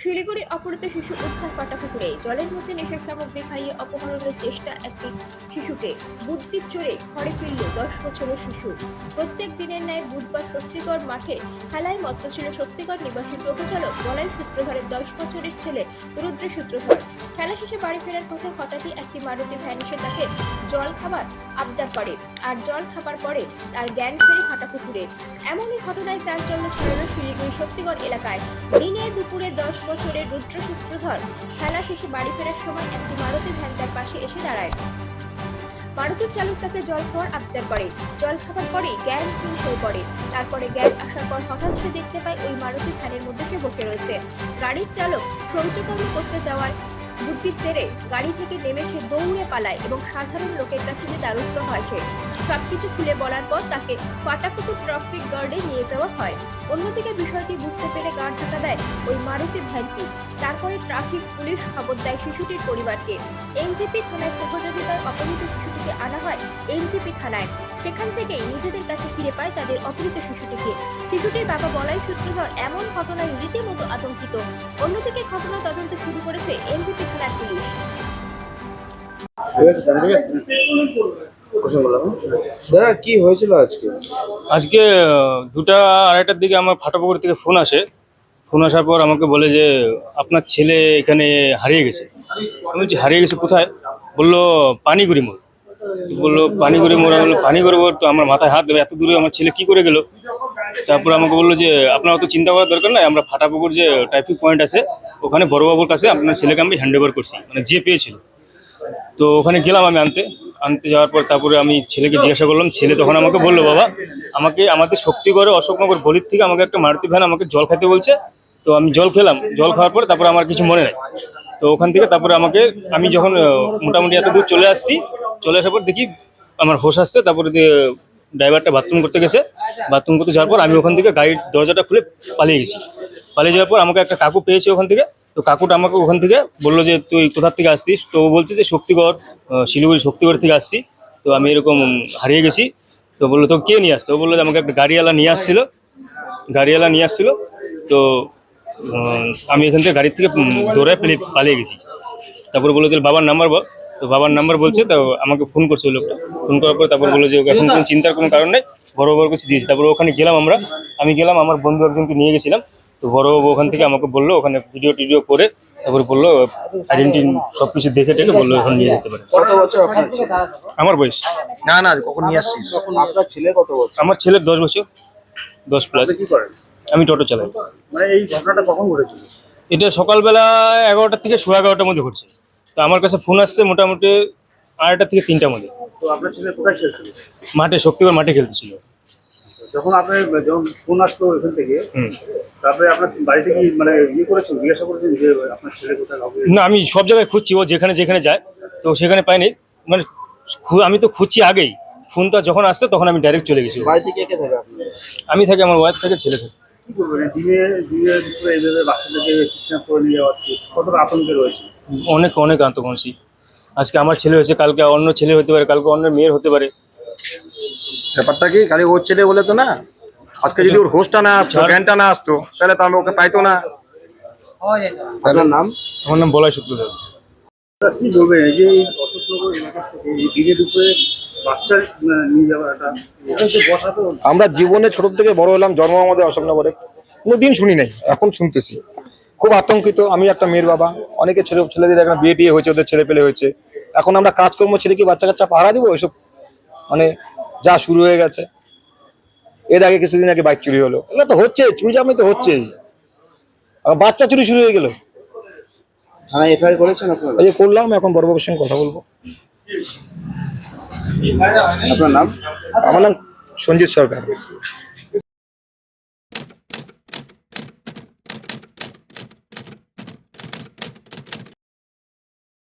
শিলিগুড়ির অপহৃত শিশু উদ্ধার পাটাপুকুরে জলের মধ্যে নেশার সামগ্রী খাইয়ে অপহরণের চেষ্টা একটি শিশুকে। বুদ্ধির চড়ে ঘরে ফিরল দশ বছরের শিশু। প্রত্যেক দিনের ন্যায় বুধবার শক্তিগড় মাঠে খেলায় মত্ত ছিল শক্তিগড় নিবাসী প্রভুচালক বলাই সূত্রধরের দশ বছরের ছেলে রুদ্র সূত্রধর। খেলা শেষে বাড়ি ফেরার পথে হঠাৎই একটি মারুতি ভ্যান এসে তাকে জল খাবার আবদার করে। আর জল খাবার পরে তার জ্ঞান ফেরে হাঁটাপুকুরে এমনই ঘটনায় চাঞ্চল্য ছড়ালো শিলিগুড়ি শক্তিগড় এলাকায়। দিনে দুপুরে দশ বছরের রুদ্র সূত্রধর খেলা শেষে বাড়ি ফেরার সময় একটি মারুতি ভ্যান তার পাশে এসে দাঁড়ায়। মারুতির চালক তাকে জল খাওয়ার আবদার করে। জল খাবার পরে হীন হয়ে পড়ে তারপরে জ্ঞান আসার পর হঠাৎ সে দেখতে পায় ওই মারুতি ভ্যানের মধ্যে সে বসে রয়েছে। গাড়ির চালক শৌচকর্ম করতে যাওয়ার বুদ্ধির জেরে গাড়ি থেকে নেমে সে দৌড়ে পালায় এবং সাধারণ লোকের কাছে যে দ্বারস্থ হয় সে। সবকিছু খুলে বলার পর তাকে ফাটাফুটু ট্রাফিক গার্ডে নিয়ে যাওয়া হয়। অন্যদিকে বিষয়টি বুঝতে পেরে গার্ড হাঁটা দেয় ওই মারুতি ভ্যানটি। তারপরে ট্রাফিক পুলিশ খবর দেয় শিশুটির পরিবারকে। এনজিপি থানায় সহযোগিতায় অপহৃত শিশুটিকে আনা হয় এনজিপি থানায়। সেখান থেকেই নিজেদের কাছে ফিরে পায় তাদের অপহৃত শিশুটিকে। শিশুটির বাবা বলাই সূত্রধর এমন ঘটনায় রীতিমতো আতঙ্কিত। অন্যদিকে ঘটনা তদন্ত শুরু করেছে এনজিপি থানার পুলিশ? দাদা কি হয়েছিল আজকে? আজকে দুটা আড়াইটার দিকে আমার ফাটাপুকুর থেকে ফোন আসে। ফোন আসার পর আমাকে বলে যে আপনার ছেলে এখানে হারিয়ে গেছে। আমি বলছি হারিয়ে গেছে কোথায়? বলল পানিগুড়ি মোড়। বলল পানিগুড়ি মোড়। আমি বলল পানিগুড়ি মোড় তো আমার মাথায় হাত দেবে এত দূরে আমার ছেলে কি করে গেল? তারপর আমাকে বলল যে আপনার অত চিন্তা করার দরকার নাই আমরা ফাটাপুকুর যে ট্রাফিক পয়েন্ট আছে ওখানে বড়বাবুর কাছে আপনার ছেলেকে আমি হ্যান্ড ওভার করছি মানে যে পেয়েছিল। তো ওখানে গেলাম আমি আনতে আনতে যাওয়ার পর তারপরে আমি ছেলেকে জিজ্ঞাসা করলাম, ছেলে তখন আমাকে বলল, বাবা, আমাকে, আমাদের শক্তিগড়ে অশোকনগর গলির থেকে আমাকে একটা মারুতি ভ্যান আমাকে জল খেতে বলছে, তো আমি জল খেলাম, জল খাওয়ার পর তারপরে আমার কিছু মনে নাই। তো ওখান থেকে তারপরে আমাকে, আমি যখন মোটামুটি এত দূর চলে আসছি, চলে আসার পর দেখি আমার হোশ আসছে, তারপরে ড্রাইভারটা বাথরুম করতে গেছে। বাথরুম করতে যাওয়ার পর আমি ওখান থেকে গাড়ির দরজাটা খুলে পালিয়ে গেছি। পালিয়ে যাওয়ার পর আমাকে একটা কাকু পেয়েছে ওখান থেকে। তো কাকুটা আমাকে ওখান থেকে বলল যে, তুই কোথার থেকে আসছিস? তো ও বলছে যে, শক্তিগড় শিলিগুড়ি শক্তিগড় থেকে আসছি। তো আমি এরকম হারিয়ে গেছি। তো বলল তো কে নিয়ে আসছে? ও বলল যে, আমাকে একটা গাড়িওয়ালা নিয়ে আসছিল। গাড়িওয়ালা নিয়ে আসছিল। তো আমি এখান থেকে গাড়ির থেকে দৌড়ায় পেলে পালিয়ে গেছি। তারপর বলল যে বাবার নাম্বার বল। তো বাবার নাম্বার বলছে তো আমাকে ফোন করছে ওই লোকটা। ফোন করার পর তারপর বলল যে এখন কোনো চিন্তার কোনো কারণ নেই বড়বাবুর কাছে দিয়েছি। তারপর ওখানে গেলাম আমরা। আমি গেলাম আমার বন্ধু একজনকে নিয়ে গেছিলাম। তো বড়বাবু ওখান থেকে আমাকে বলল ওখানে ভিডিও টিডিও করে তারপরে বলল আইডেন্টি সব কিছু দেখে টেকে বলল এখন নিয়ে যেতে পারে? আমার বয়স। না না কখন নিয়ে আসছিস? আপনার ছেলে কত বছর? আমার ছেলের দশ বছর দশ প্লাস আমি টোটো চালাই। মানে এই ঘটনাটা কখন ঘটেছিল? এটা সকালবেলা এগারোটার থেকে সোয়া এগারোটার মধ্যে ঘটছে। তো আমার কাছে ফোন আসছে মোটামুটি আড়াইটা থেকে তিনটার মধ্যে। তো আপনার ছেলে কোথায় খেলছিল? মাঠে শক্তিগড় মাঠে খেলতেছিল। যখন আপনার যখন ফোন আসলো এখান থেকে তারপরে আপনার বাড়িতে কি মানে ইয়ে করেছেন জিজ্ঞাসা করেছেন যে আপনার ছেলে কোথায় না আমি সব জায়গায় খুঁজছি ও যেখানে যেখানে যায় তো সেখানে পাইনি। মানে খু- আমি তো খুঁজছি আগেই। ফোনটা যখন আসছে তখন আমি ডাইরেক্ট চলে গেছি। বাড়িতে কে কে থাকে? আমি থাকি আমার ওয়াইফ থেকে ছেলে থেকে। কি করবেন দিনে দিনে দুপুরে এইভাবে বাচ্চাদেরকে কিডন্যাপ করে নিয়ে যাওয়াচ্ছে কতটা আতঙ্কে রয়েছে? অনেক অনেক আন্তকংশী আজকে আমার ছেলে হয়েছে কালকে অন্য ছেলে হতে পারে কালকে অন্য মেয়ের হতে পারে। ব্যাপারটা কি? খালি ওর ছেলে বলে তো না? আজকে যদি ওর হোস্টটা না আসতো। জ্ঞানটা না আসতো তাহলে তো আমি ওকে পাইতো না। আপনার নাম? আমার নাম বলাই সূত্রধর কি এই যে অশোকনগর এলাকা থেকে দিনে দুপুরে আমরা জীবনে ছোট থেকে বড় হলাম জন্ম আমাদের অশোকনগরে। কোনোদিন শুনি নাই এখন শুনতেছি। খুব আতঙ্কিত আমি একটা মেয়ের বাবা। অনেকে ছেলে ছেলেদের এখন বিয়ে টিয়ে হয়েছে ওদের ছেলে পেলে হয়েছে। এখন আমরা কাজকর্ম ছেলে কি বাচ্চা কাচ্চা পাহারা দিব? ওইসব মানে যা শুরু হয়ে গেছে। এর আগে কিছুদিন আগে বাইক চুরি হলো। এগুলো তো হচ্ছে চুরি জামি তো হচ্ছেই। বাচ্চা চুরি শুরু হয়ে গেল। থানায় এফআইআর করেছেন আপনারা? এই যে করলাম এখন বড় বাবুর সঙ্গে কথা বলব। আপনার নাম? আমার নাম সঞ্জিত সরকার।